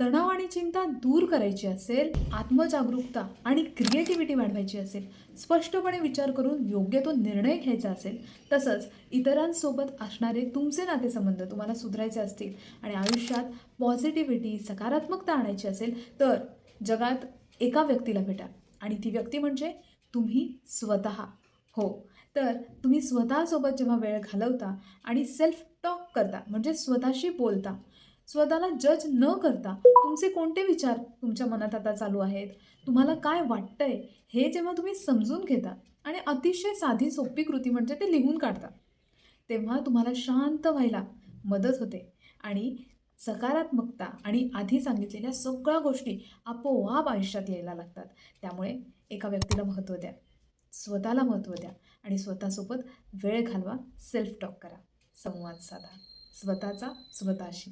तणाव आणि चिंता दूर करायची असेल आत्मजागरूकता आणि क्रिएटिव्हिटी वाढवायची असेल स्पष्टपणे विचार करून योग्य तो निर्णय घ्यायचा असेल तसंच इतरांसोबत असणारे तुमचे नातेसंबंध तुम्हाला सुधारायचे असतील आणि आयुष्यात पॉझिटिव्हिटी सकारात्मकता आणायची असेल तर जगात एका व्यक्तीला भेटा आणि ती व्यक्ती म्हणजे तुम्ही स्वतः. हो तर तुम्ही स्वतःसोबत जेव्हा वेळ घालवता आणि सेल्फ टॉक करता म्हणजे स्वतःशी बोलता स्वतःला जज न करता तुमचे कोणते विचार तुमच्या मनात आता चालू आहेत? तुम्हाला काय वाटतंय? हे जेव्हा तुम्ही समजून घेता आणि अतिशय साधी सोपी कृती म्हणजे ते लिहून काढता तेव्हा तुम्हाला शांत व्हायला मदत होते आणि सकारात्मकता आणि आधी सांगितलेल्या सगळ्या गोष्टी आपोआप आयुष्यात यायला लागतात. त्यामुळे एका व्यक्तीला महत्त्व द्या स्वतःला महत्त्व द्या आणि स्वतःसोबत वेळ घालवा सेल्फ टॉक करा संवाद साधा स्वतःचा स्वतःशी